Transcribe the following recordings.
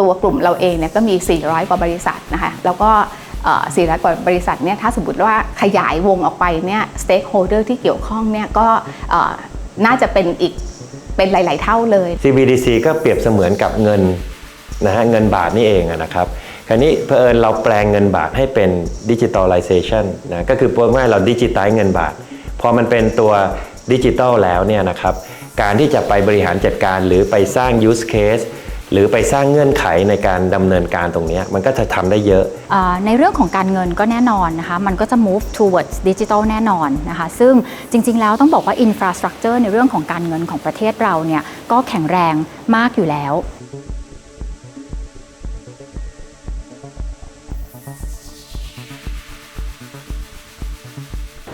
ตัวกลุ่มเราเองเนี่ยก็มี 400 กว่าบริษัทนะคะแล้วก็400 กว่าบริษัทเนี่ยถ้าสมมติว่าขยายวงออกไปเนี่ยสเต็กโฮเดอร์ที่เกี่ยวข้องเนี่ยก็น่าจะเป็นอีกเป็นหลาย ๆ เท่าเลย CBDC ก็เปรียบเสมือนกับเงินนะฮะเงินบาทนี่เองนะครับคราวนี้เผอิญเราแปลงเงินบาทให้เป็นดิจิ t a ลไลเซชันนะก็คือพูดง่ายเราดิจิต l ลเงินบาท พอมันเป็นตัวดิจิตอลแล้วเนี่ยนะครับการที่จะไปบริหารจัดการหรือไปสร้าง use case หรือไปสร้างเงื่อนไขในการดำเนินการตรงนี้มันก็จะทำได้เยอะอ่อในเรื่องของการเงินก็แน่นอนนะคะมันก็จะ move towards digital แน่นอนนะคะซึ่งจริง ๆ แล้วต้องบอกว่า infrastructure ในเรื่องของการเงินของประเทศเราเนี่ยก็แข็งแรงมากอยู่แล้ว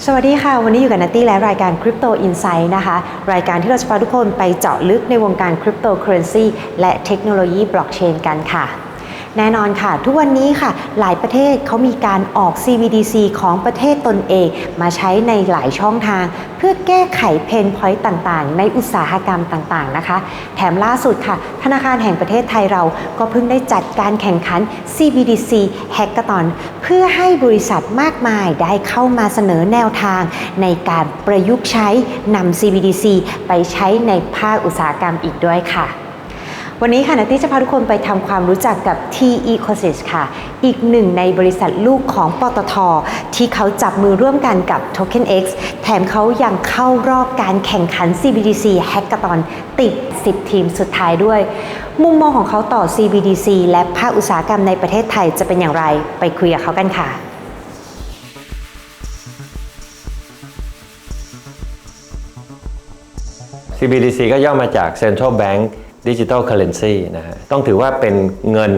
สวัสดีค่ะ วันนี้อยู่กับนัตตี้และรายการ Crypto Insight นะคะ รายการที่เราจะพาทุกคนไปเจาะลึกในวงการ Cryptocurrency และเทคโนโลยีบล็อกเชนกันค่ะ แน่นอนค่ะ ทุกวันนี้ค่ะ หลายประเทศเขามีการออก CBDC ของประเทศตนเอง มาใช้ในหลายช่องทาง เพื่อแก้ไขเพนพอยต์ต่างๆ ในอุตสาหกรรมต่างๆนะคะ แถมล่าสุดค่ะ ธนาคารแห่งประเทศไทยเราก็เพิ่งได้จัดการแข่งขัน CBDC Hackathon เพื่อให้บริษัทมากมายได้เข้ามาเสนอแนวทาง ในการประยุกต์ใช้นำ CBDC ไปใช้ในภาคอุตสาหกรรมอีกด้วยค่ะ วันนี้ค่ะนัตตี้จะพาทุกคนไปทำความรู้จักกับ T Ecosys ค่ะ อีกหนึ่งในบริษัทลูกของปตท ที่เขาจับมือร่วมกันกับ Token X แถมเขายังเข้ารอบการแข่งขัน CBDC Hackathon ติด 10 ทีมสุดท้ายด้วย มุมมองของเขาต่อ CBDC และภาคอุตสาหกรรมในประเทศไทยจะเป็นอย่างไร ไปคุยกับเขากันค่ะ CBDC ก็ย่อมาจาก Central Bank ดิจิทัลเคอร์เรนซีนะฮะต้องถือว่าเป็นเงิน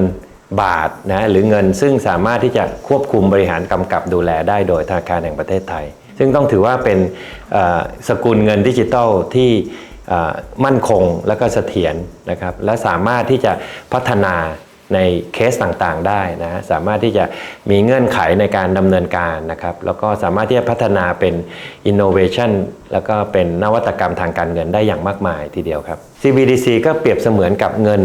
บาทนะหรือเงินซึ่งสามารถที่จะควบคุมบริหารกำกับดูแลได้โดยธนาคารแห่งประเทศไทย ซึ่งต้องถือว่าเป็นสกุลเงินดิจิทัลที่มั่นคงและก็เสถียรนะครับและสามารถที่จะพัฒนา ในเคสต่างๆได้นะสามารถที่จะมีเงื่อนไขในการดำเนินการนะครับ แล้วก็สามารถที่จะพัฒนาเป็น innovation แล้วก็เป็นนวัตกรรมทางการเงินได้อย่างมากมายทีเดียวครับ CBDC ก็เปรียบเสมือนกับเงิน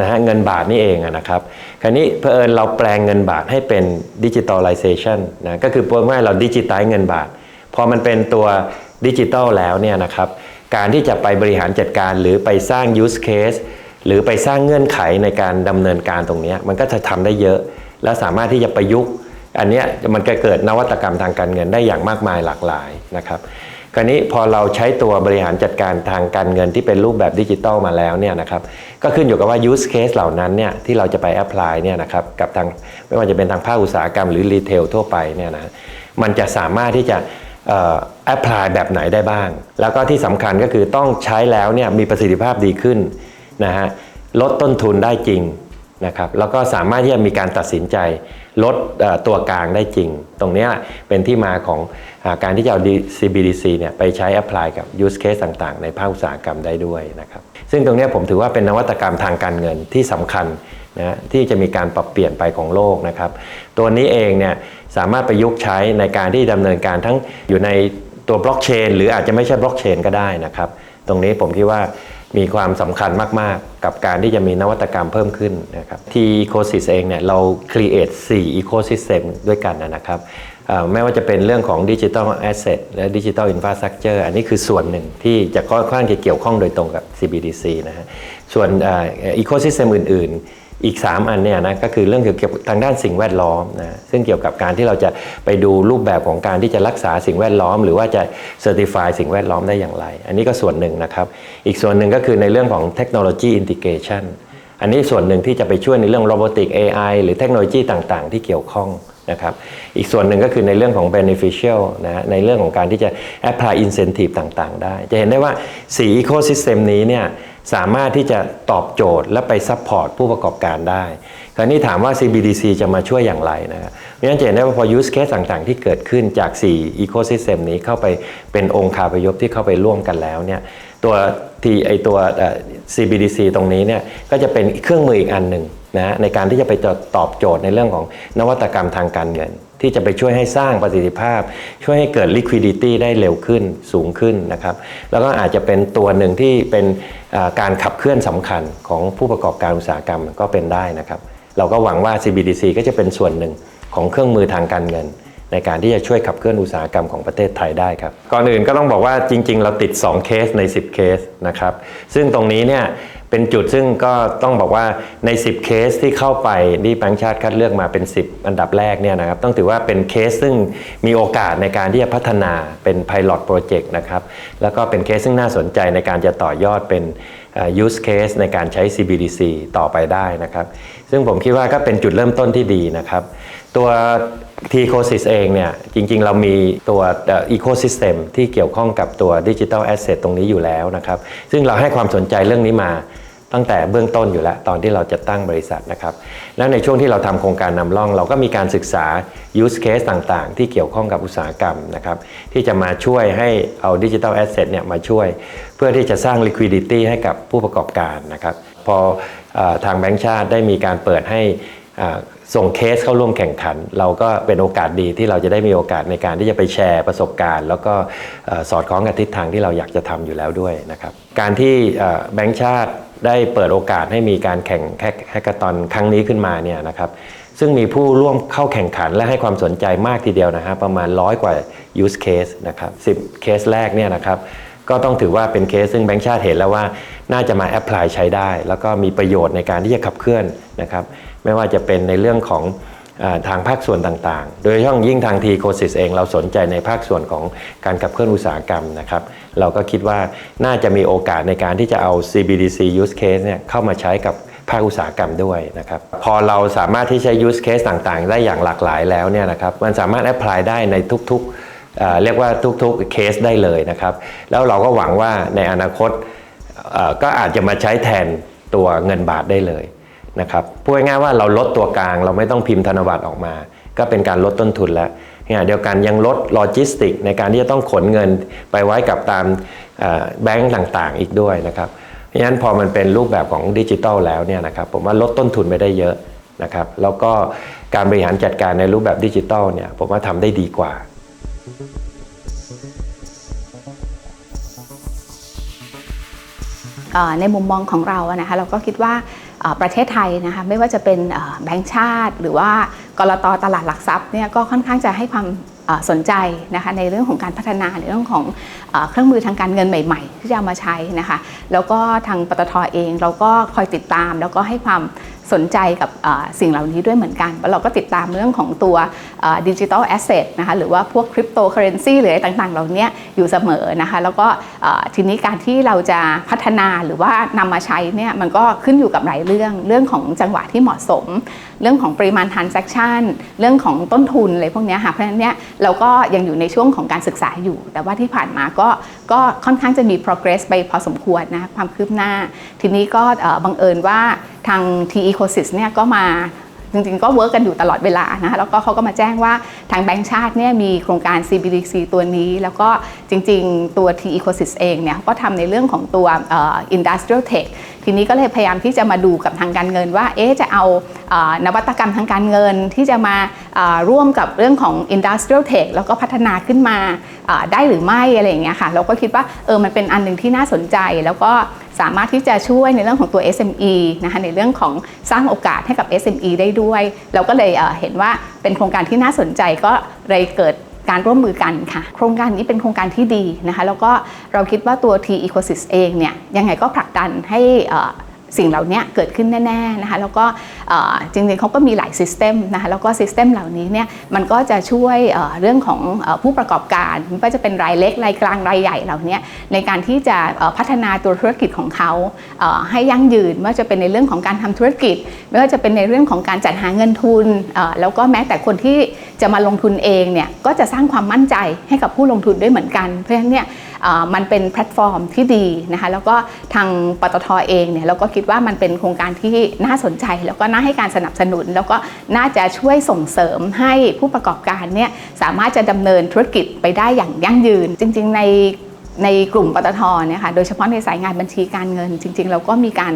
นะฮะเงินบาทนี่เองนะครับ คราวนี้เผอิญเราแปลงเงินบาทให้เป็นดิจิ t a ลไลเซชันนะก็คือพูดง่ายเราดิจิต l ลเงินบาท พอมันเป็นตัวดิจิตอลแล้วเนี่ยนะครับ การที่จะไปบริหารจัดการหรือไปสร้าง use case หรือไปสร้างเงื่อนไขในการดำเนินการตรงนี้มันก็จะทำได้เยอะ และสามารถที่จะประยุกต์ อันนี้มันก็เกิดนวัตกรรมทางการเงินได้อย่างมากมายหลากหลายนะครับคราวนี้พอเราใช้ตัวบริหารจัดการทางการเงินที่เป็นรูปแบบดิจิตอลมาแล้วเนี่ยนะครับก็ขึ้นอยู่กับว่า use case เหล่านั้นเนี่ยที่เราจะไป apply เนี่ยนะครับกับทางไม่ว่าจะเป็นทางภาคอุตสาหกรรมหรือ retail ทั่วไปเนี่ยนะมันจะสามารถที่จะเอ่อ apply แบบไหนได้บ้าง แล้วก็ที่สำคัญก็คือต้องใช้แล้วเนี่ยมีประสิทธิภาพดีขึ้น นะฮะลดต้นทุนได้จริงนะครับแล้วก็สามารถที่จะมีการตัดสินใจลดตัวกลางได้จริง ตรงนี้เป็นที่มาของอการที่จะเอา CBDC เนี่ยไปใช้ apply กับ use case ต่างๆ ในภาคอุตสาหกรรมได้ด้วยนะครับซึ่งตรงนี้ผมถือว่าเป็นนวัตกรรมทางการเงินที่สำคัญนะที่จะมีการปรับเปลี่ยนไปของโลกนะครับ ตัวนี้เองเนี่ยสามารถประยุกต์ใช้ในการที่ดำเนินการทั้งอยู่ในตัวบล็อกเชนหรืออาจจะไม่ใช่บล็อกเชนก็ได้นะครับ ตรงนี้ผมคิดว่า มีความสำคัญมาก ๆ กับการที่จะมีนวัตกรรมเพิ่มขึ้นนะครับที่ Ecosys เองเนี่ยเรา create 4 ecosystem ด้วยกันนะครับไม่ว่าจะเป็นเรื่องของดิจิทัลแอสเซทและดิจิทัลอินฟราสตรักเจอร์อันนี้คือส่วนหนึ่งที่จะค่อนข้างจะเกี่ยวข้องโดยตรงกับ CBDC นะฮะส่วนอีโคซิสเต็มอื่น ๆ อีก 3 อันเนี่ยนะก็คือเรื่องเกี่ยวกับทางด้านสิ่งแวดล้อมนะซึ่งเกี่ยวกับการที่เราจะไปดูรูปแบบของการที่จะรักษาสิ่งแวดล้อม หรือว่าจะเซอร์ติฟายสิ่งแวดล้อมได้อย่างไร อันนี้ก็ส่วนหนึ่งนะครับ อีกส่วนหนึ่งก็คือในเรื่องของเทคโนโลยีอินทิเกชันอันนี้ส่วนหนึ่งที่จะไปช่วยในเรื่องโรบอติก AI หรือเทคโนโลยีต่างๆ ที่เกี่ยวข้อง นะครับอีกส่วนหนึ่งก็คือในเรื่องของ beneficial นะในเรื่องของการที่จะ apply incentive ต่างๆ ได้ จะเห็นได้ว่า4 ecosystem นี้เนี่ยสามารถที่จะตอบโจทย์และไป support ผู้ประกอบการได้ คราวนี้ถามว่า CBDC จะมาช่วยอย่างไรนะครับเพราะฉะนั้นจะเห็นได้ว่าพอ use case ต่างๆ ที่เกิดขึ้นจาก 4 ecosystem นี้เข้าไปเป็นองค์คาพยพที่เข้าไปร่วมกันแล้วเนี่ย ตัวที่ไอตัว CBDC ตรงนี้เนี่ยก็จะเป็นเครื่องมืออีกอันหนึ่งนะในการที่จะไปตอบโจทย์ในเรื่องของนวัตกรรมทางการเงิน ที่จะไปช่วยให้สร้างประสิทธิภาพ ช่วยให้เกิด liquidity ได้เร็วขึ้นสูงขึ้นนะครับ แล้วก็อาจจะเป็นตัวหนึ่งที่เป็นการขับเคลื่อนสำคัญของผู้ประกอบการอุตสาหกรรมก็เป็นได้นะครับ เราก็หวังว่า CBDC ก็จะเป็นส่วนหนึ่งของเครื่องมือทางการเงิน ในการที่จะช่วยขับเคลื่อนอุตสาหกรรมของประเทศไทยได้ครับ ก่อนอื่นก็ต้องบอกว่าจริง ๆ เราติด 2 เคสใน 10 เคสนะครับ ซึ่งตรงนี้เนี่ยเป็นจุดซึ่งก็ต้องบอกว่าใน 10 เคสที่เข้าไปที่แบงค์ชาติคัดเลือกมาเป็น 10 อันดับแรกเนี่ยนะครับต้องถือว่าเป็นเคสซึ่งมีโอกาสในการที่จะพัฒนาเป็น Pilot Project นะครับแล้วก็เป็นเคสซึ่งน่าสนใจในการจะต่อยอดเป็นเอ่อ use case ในการใช้ CBDC ต่อไปได้นะครับ ซึ่งผมคิดว่าก็เป็นจุดเริ่มต้นที่ดีนะครับ ตัว t e c o s y s เองเนี่ยจริงๆ เรามีตัวอ่อ ecosystem ที่เกี่ยวข้องกับตัว digital asset ตรงนี้อยู่แล้วนะครับ ซึ่งเราให้ความสนใจเรื่องนี้มาตั้งแต่เบื้องต้นอยู่แล้ว ตอนที่เราจะตั้งบริษัทนะครับ แล้วในช่วงที่เราทำโครงการนำร่อง เราก็มีการศึกษา use case ต่างๆ ที่เกี่ยวข้องกับอุตสาหกรรมนะครับ ที่จะมาช่วยให้เอา digital asset เนี่ยมาช่วย เพื่อที่จะสร้าง liquidity ให้กับผู้ประกอบการนะครับ พอออทางแบงก์ชาติได้มีการเปิดให้อ่า ส่งเคสเข้าร่วมแข่งขัน เราก็เป็นโอกาสดีที่เราจะได้มีโอกาสในการที่จะไปแชร์ประสบการณ์ แล้วก็สอดคล้องกับทิศทางที่เราอยากจะทำอยู่แล้วด้วยนะครับการที่แบงก์ชาติได้เปิดโอกาสให้มีการแข่งแฮกเกอร์ตอนครั้งนี้ขึ้นมาเนี่ยนะครับซึ่งมีผู้ร่วมเข้าแข่งขันและให้ความสนใจมากทีเดียวนะฮะประมาณร้อยกว่า use case นะครับ10 เคสแรกเนี่ยนะครับ ก็ต้องถือว่าเป็นเคสซึ่งแบงก์ชาติเห็นแล้วว่าน่าจะมาแอพพลายใช้ได้ แล้วก็มีประโยชน์ในการที่จะขับเคลื่อนนะครับไม่ว่าจะเป็นในเรื่องของทางภาคส่วนต่างๆ โดยเฉพาะยิ่งทางทีโคซิสเองเราสนใจในภาคส่วนของการขับเคลื่อนอุตสาหกรรมนะครับเราก็คิดว่าน่าจะมีโอกาสในการที่จะเอา CBDC use case เนี่ยเข้ามาใช้กับภาคอุตสาหกรรมด้วยนะครับพอเราสามารถที่ใช้ use case ต่างๆ ได้อย่างหลากหลายแล้วเนี่ยนะครับมันสามารถแอพพลายได้ในทุกๆ เรียกว่าทุกๆเคสได้เลยนะครับ แล้วเราก็หวังว่าในอนาคตก็อาจจะมาใช้แทนตัวเงินบาทได้เลยนะครับพูดง่ายๆว่าเราลดตัวกลาง เราไม่ต้องพิมพ์ธนบัตรออกมา ก็เป็นการลดต้นทุนแล้วเดียวกันยังลดโลจิสติกในการที่จะต้องขนเงินไปไว้กับตามแบงก์ต่างๆอีกด้วยนะครับเพราะฉะนั้นพอมันเป็นรูปแบบของดิจิทัลแล้วเนี่ยนะครับผมว่าลดต้นทุนไปได้เยอะนะครับแล้วก็การบริหารจัดการในรูปแบบดิจิทัลเนี่ยผมว่าทำได้ดีกว่า ในมุมมองของเราอะนะคะเราก็คิดว่าประเทศไทยนะคะไม่ว่าจะเป็นแบงก์ชาติ หรือว่ากรตตลาดหลักทรัพย์เนี่ยก็ค่อนข้างจะให้ความสนใจนะคะในเรื่องของการพัฒนาในเรื่องของเอ่อเครื่องมือทางการเงินใหม่ ๆ ที่จะเอามาใช้นะคะแล้วก็ทางปตทเองเราก็คอยติดตาม แล้วก็ให้ความสนใจกับสิ่งเหล่านี้ด้วยเหมือนกันแล้วเราก็ติดตามเรื่องของตัวดิจิทัลแอสเซทนะคะหรือว่าพวกคริปโตเคอเรนซีหรืออะไรต่างๆ เหล่านี้อยู่เสมอนะคะแล้วก็ทีนี้การที่เราจะพัฒนาหรือว่านำมาใช้เนี่ยมันก็ขึ้นอยู่กับหลายเรื่องเรื่องของจังหวะที่เหมาะสม เรื่องของปริมาณ transaction เรื่องของต้นทุนอะไรพวกนี้ค่ะเพราะฉะนั้นเนี่ยเราก็ยังอยู่ในช่วงของการศึกษาอยู่ แต่ว่าที่ผ่านมาก็ก็ค่อนข้างจะมี progress ไปพอสมควรนะความคืบหน้า ทีนี้ก็บังเอิญว่าทาง T Ecosys เนี่ยก็มาจริงๆ ก็เวิร์กกันอยู่ตลอดเวลานะคะแล้วก็เขาก็มาแจ้งว่าทางแบงก์ชาติเนี่ยมีโครงการ CBDC ตัวนี้ แล้วก็จริงๆ ตัว T Ecosys เองเนี่ยก็ทำในเรื่องของตัวอ่อ Industrial Tech ทีนี้ก็เลยพยายามที่จะมาดูกับทางการเงินว่าเอ๊จะเอานวัตกรรมทางการเงินที่จะมาร่วมกับเรื่องของ Industrial Tech แล้วก็พัฒนาขึ้นมาได้หรือไม่อะไรอย่างเงี้ยค่ะเราก็คิดว่าเออมันเป็นอันหนึ่งที่น่าสนใจแล้วก็ สามารถที่จะช่วยในเรื่องของตัว SME นะคะในเรื่องของสร้างโอกาสให้กับ SME ได้ด้วย เราก็เลยเห็นว่าเป็นโครงการที่น่าสนใจก็เลยเกิดการร่วมมือกันค่ะ โครงการนี้เป็นโครงการที่ดีนะคะแล้วก็เราคิดว่าตัว T Ecosys เองเนี่ยยังไงก็ผลักดันให้อ่อ สิ่งเหล่านี้เกิดขึ้นแน่ๆนะคะแล้วก็จริงๆเขาก็มีหลายซิสเต็มนะคะแล้วก็ซิสเต็มเหล่านี้เนี่ยมันก็จะช่วยเรื่องของผู้ประกอบการไม่ว่าจะเป็นรายเล็กรายกลางรายใหญ่เหล่านี้ในการที่จะพัฒนาตัวธุรกิจของเขาให้ยั่งยืนไม่ว่าจะเป็นในเรื่องของการทำธุรกิจ ไม่ว่าจะเป็นในเรื่องของการจัดหาเงินทุนแล้วก็แม้แต่คนที่จะมาลงทุนเองเนี่ยก็จะสร้างความมั่นใจให้กับผู้ลงทุนด้วยเหมือนกัน เพราะฉะนั้นเนี่ย มันเป็นแพลตฟอร์มที่ดีนะคะแล้วก็ทางปตทเองเนี่ยเราก็คิดว่ามันเป็นโครงการที่น่าสนใจ แล้วก็น่าให้การสนับสนุน แล้วก็น่าจะช่วยส่งเสริมให้ผู้ประกอบการเนี่ยสามารถจะดำเนินธุรกิจไปได้อย่างยั่งยืน จริง ๆ ใน ในกลุ่มปตทเนี่ยค่ะโดยเฉพาะในสายงานบัญชีการเงิน จริง ๆ เราก็มีการ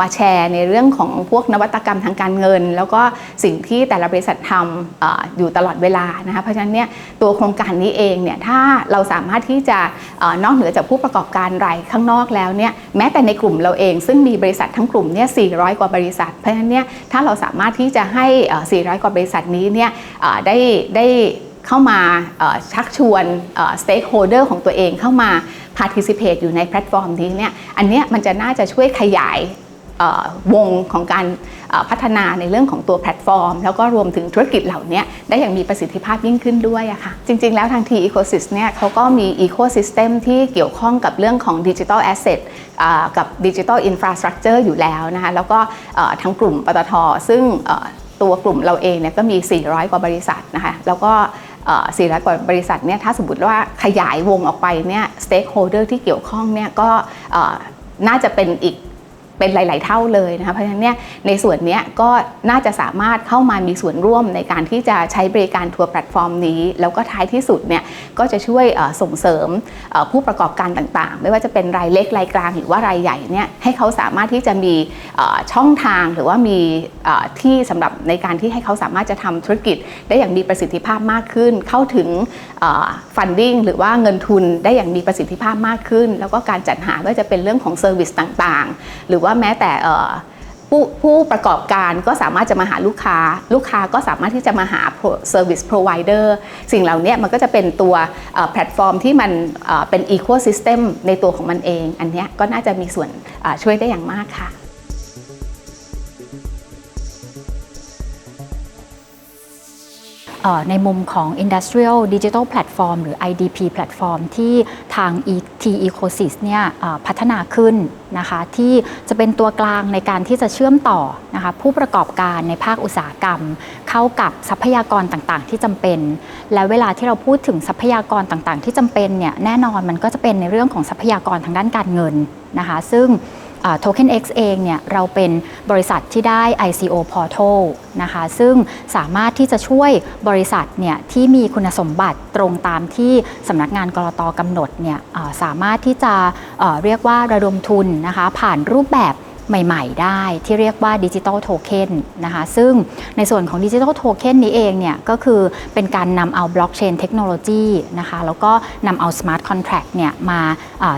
มาแชร์ในเรื่องของพวกนวัตกรรมทางการเงิน แล้วก็สิ่งที่แต่ละบริษัททำออยู่ตลอดเวลานะคะเพราะฉะนั้นเนี่ยตัวโครงการนี้เองเนี่ยถ้าเราสามารถที่จะอนอกเหนือจากผู้ประกอบการรายข้างนอกแล้วเนี่ยแม้แต่ในกลุ่มเราเอง ซึ่งมีบริษัททั้งกลุ่มเนี่ย400 กว่าบริษัท เพราะฉะนั้นเนี่ยถ้าเราสามารถที่จะให้ 400 กว่าบริษัทนี้เนี่ยได้ได้ เข้ามาชักชวนสเต็กโฮเดอร์ของตัวเองเข้ามา participate อยู่ในแพลตฟอร์มนี้เนี่ยอันเนี้ยมันจะน่าจะช่วยขยายวงของการพัฒนาในเรื่องของตัวแพลตฟอร์ม แล้วก็รวมถึงธุรกิจเหล่านี้ได้อย่างมีประสิทธิภาพยิ่งขึ้นด้วยอะค่ะจริง ๆ แล้วทางที Ecosys เนี่ยเขาก็มี Ecosystem ที่เกี่ยวข้องกับเรื่องของ Digital Asset อ่ากับ Digital Infrastructure อยู่แล้วนะคะแล้วก็ทั้งกลุ่มปตทซึ่งตัวกลุ่มเราเองเนี่ยก็มี 400 กว่าบริษัทนะคะแล้วก็ สี่ร้อยกว่าบริษัทเนี่ยถ้าสมมติว่าขยายวงออกไปเนี่ยสเต็กโฮเดอร์ที่เกี่ยวข้องเนี่ยก็น่าจะเป็นอีก เป็นหลาย ๆ เท่าเลยนะคะเพราะฉะนั้นเนี่ยในส่วนนี้ก็น่าจะสามารถเข้ามามีส่วนร่วมในการที่จะใช้บริการทัวร์แพลตฟอร์มนี้ แล้วก็ท้ายที่สุดเนี่ยก็จะช่วยส่งเสริมผู้ประกอบการต่าง ๆ ไม่ว่าจะเป็นรายเล็กรายกลางหรือว่ารายใหญ่เนี่ยให้เขาสามารถที่จะมีช่องทางหรือว่ามีที่สำหรับในการที่ให้เขาสามารถจะทำธุรกิจ ได้อย่างมีประสิทธิภาพมากขึ้น เข้าถึงฟันดิ้งหรือว่าเงินทุนได้อย่างมีประสิทธิภาพมากขึ้น แล้วก็การจัดหาก็จะเป็นเรื่องของเซอร์วิสต่าง ๆ หรือว่าว่าแม้แต่ผู้ผู้ประกอบการก็สามารถจะมาหาลูกค้า ลูกค้าก็สามารถที่จะมาหา Service Provider สิ่งเหล่านี้มันก็จะเป็นตัวแพลตฟอร์มที่มันเอ่อเป็น Ecosystem ในตัวของมันเอง อันเนี้ยก็น่าจะมีส่วนช่วยได้อย่างมากค่ะ ในมุมของ Industrial Digital Platform หรือ IDP Platform ที่ทาง T Ecosys เนี่ยพัฒนาขึ้นนะคะที่จะเป็นตัวกลางในการที่จะเชื่อมต่อนะคะผู้ประกอบการในภาคอุตสาหกรรม เข้ากับทรัพยากรต่างๆ ที่จำเป็น และเวลาที่เราพูดถึงทรัพยากรต่างๆ ที่จำเป็นเนี่ยแน่นอนมันก็จะเป็นในเรื่องของทรัพยากรทางด้านการเงินนะคะซึ่ง โทเค็น X เองเนี่ยเราเป็นบริษัทที่ได้ ICO Portal นะคะซึ่งสามารถที่จะช่วยบริษัทเนี่ยที่มีคุณสมบัติตรงตามที่สำนักงานกรตกำหนดเนี่ยสามารถที่จะเรียกว่าระดมทุนนะคะผ่านรูปแบบใหม่ๆ ได้ที่เรียกว่าดิจิ t a ลโทเค็นนะคะซึ่งในส่วนของดิจิ t a ลโทเค็นนี้เองเนี่ยก็คือเป็นการนำเอาบล็อกเชนเทคโนโลยีนะคะแล้วก็นำเอาสมาร์ทคอนแท็กเนี่ยมา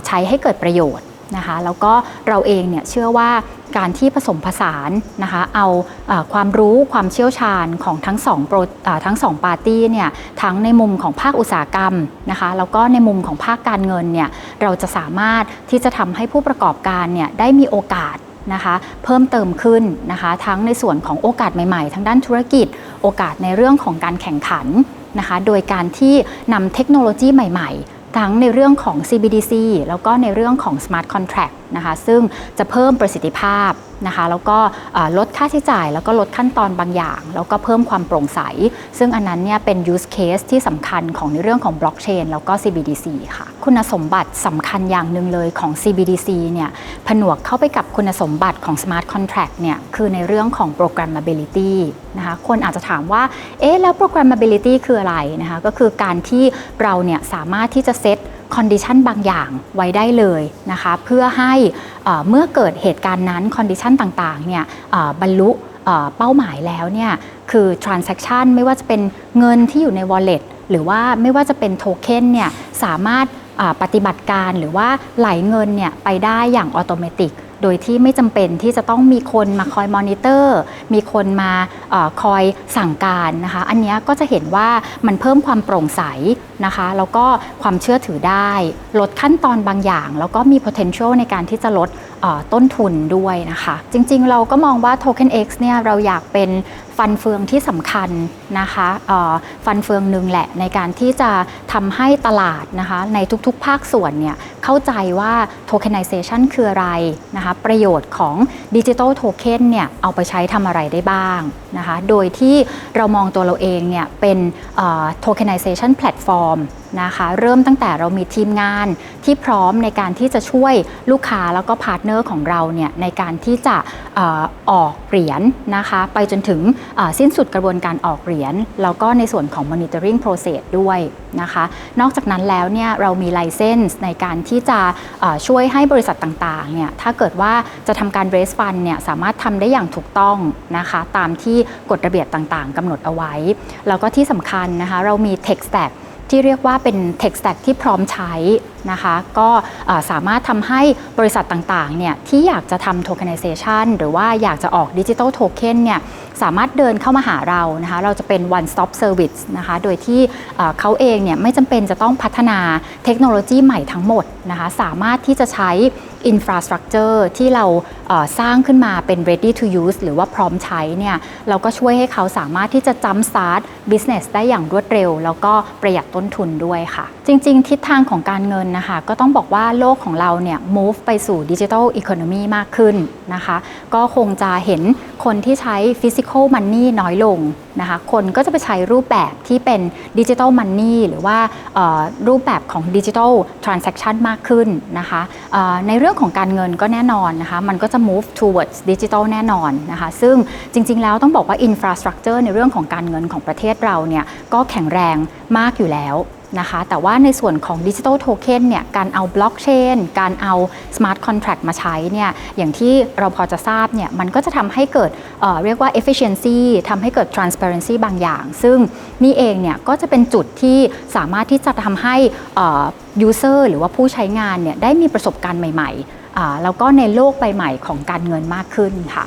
ใช้ให้เกิดประโยชน์ นะคะแล้วก็เราเองเนี่ยเชื่อว่าการที่ผสมผสานนะคะเอาอความรู้ความเชี่ยวชาญของทั้งสองอทั้งสองปาร์ตี้เนี่ยทั้งในมุมของภาคอุตสาหกรรมนะคะแล้วก็ในมุมของภาคการเงินเนี่ยเราจะสามารถที่จะทำให้ผู้ประกอบการเนี่ยได้มีโอกาสนะคะเพิ่มเติมขึ้นนะคะทั้งในส่วนของโอกาสใหม่ๆ ทางด้านธุรกิจ โอกาสในเรื่องของการแข่งขันนะคะโดยการที่นำเทคโนโลยีใหม่ ๆ ทั้งในเรื่องของ CBDC แล้วก็ในเรื่องของ Smart Contract นะคะซึ่งจะเพิ่มประสิทธิภาพนะคะแล้วก็ลดค่าใช้จ่าย แล้วก็ลดขั้นตอนบางอย่าง แล้วก็เพิ่มความโปร่งใส ซึ่งอันนั้นเนี่ยเป็น use case ที่สำคัญของในเรื่องของ blockchain แล้วก็ CBDC ค่ะ คุณสมบัติสำคัญอย่างหนึ่งเลยของ CBDC เนี่ยผนวกเข้าไปกับคุณสมบัติของ Smart Contract เนี่ยคือในเรื่องของ programmability นะคะคนอาจจะถามว่า เอ๊ะแล้ว programmability คืออะไรนะคะก็คือการที่เราเนี่ยสามารถที่จะเซต คอนดิชันบางอย่างไว้ได้เลยนะคะเพื่อให้เอ่อเมื่อเกิดเหตุการณ์นั้นคอนดิชันต่างๆเนี่ยบรรลุเป้าหมายแล้วเนี่ยคือ transaction ไม่ว่าจะเป็นเงินที่อยู่ใน wallet หรือว่าไม่ว่าจะเป็นโทเค็นเนี่ยสามารถปฏิบัติการหรือว่าไหลเงินเนี่ยไปได้อย่างอัตโนมัติ โดยที่ไม่จำเป็นที่จะต้องมีคนมาคอยมอนิเตอร์ มีคนมาอคอยสั่งการนะคะ อันนี้ก็จะเห็นว่ามันเพิ่มความโปร่งใสนะคะ แล้วก็ความเชื่อถือได้ ลดขั้นตอนบางอย่าง แล้วก็มี potential ในการที่จะลดต้นทุนด้วยนะคะ จริงๆ เราก็มองว่า Token X เนี่ยเราอยากเป็น ฟันเฟืองที่สำคัญนะคะฟันเฟืองหนึ่งแหละในการที่จะทำให้ตลาดนะคะในทุกๆ ภาคส่วนเนี่ยเข้าใจว่า tokenization คืออะไรนะคะประโยชน์ของดิจิทัลโทเค็นเนี่ยเอาไปใช้ทำอะไรได้บ้างนะคะโดยที่เรามองตัวเราเองเนี่ยเป็นเอ่อ tokenization platform นะคะ เริ่มตั้งแต่เรามีทีมงานที่พร้อมในการที่จะช่วยลูกค้าแล้วก็พาร์ทเนอร์ของเราเนี่ยในการที่จะออกเหรียญนะคะ ไปจนถึงสิ้นสุดกระบวนการออกเหรียญแล้วก็ในส่วนของ monitoring process ด้วยนะคะ นอกจากนั้นแล้วเนี่ยเรามี license ในการที่จะช่วยให้บริษัทต่างๆเนี่ยถ้าเกิดว่าจะทำการ raise fund เนี่ยสามารถทำได้อย่างถูกต้องนะคะ ตามที่กฎระเบียบต่างๆกำหนดเอาไว้ แล้วก็ที่สำคัญนะคะ เรามี tech stack ที่เรียกว่าเป็น tech stack ที่พร้อมใช้นะคะก็สามารถทำให้บริษัทต่างๆเนี่ยที่อยากจะทำ tokenization หรือว่าอยากจะออกดิจิทัลโทเค็นเนี่ย สามารถเดินเข้ามาหาเรานะคะเราจะเป็น one stop service นะคะโดยที่เขาเองเนี่ยไม่จำเป็นจะต้องพัฒนาเทคโนโลยีใหม่ทั้งหมดนะคะสามารถที่จะใช้ infrastructure ที่เราสร้างขึ้นมาเป็น ready to use หรือว่าพร้อมใช้เนี่ยเราก็ช่วยให้เขาสามารถที่จะ jump start business ได้อย่างรวดเร็ว แล้วก็ประหยัดต้นทุนด้วยค่ะ จริง ๆ ทิศทางของการเงินนะคะก็ต้องบอกว่าโลกของเราเนี่ย move ไปสู่ digital economy มากขึ้นนะคะ ก็คงจะเห็นคนที่ใช้ physical money น้อยลงนะคะคนก็จะไปใช้รูปแบบที่เป็น digital money หรือว่ารูปแบบของ digital transaction มากขึ้นนะคะในเรื่องของการเงินก็แน่นอนนะคะมันก็จะ move towards digital แน่นอนนะคะซึ่งจริง ๆ แล้วต้องบอกว่า infrastructure ในเรื่องของการเงินของประเทศเราเนี่ยก็แข็งแรงมากอยู่แล้ว นะคะ แต่ว่าในส่วนของดิจิทัลโทเค็นเนี่ยการเอาบล็อกเชนการเอาสมาร์ทคอนแท็กมาใช้เนี่ยอย่างที่เราพอจะทราบเนี่ยมันก็จะทำให้เกิดเเรียกว่า efficiency ทำให้เกิด transparency บางอย่าง ซึ่งนี่เองเนี่ยก็จะเป็นจุดที่สามารถที่จะทำให้ user หรือว่าผู้ใช้งานเนี่ยได้มีประสบการณ์ใหม่ๆแล้วก็ในโลกใบใหม่ของการเงินมากขึ้นค่ะ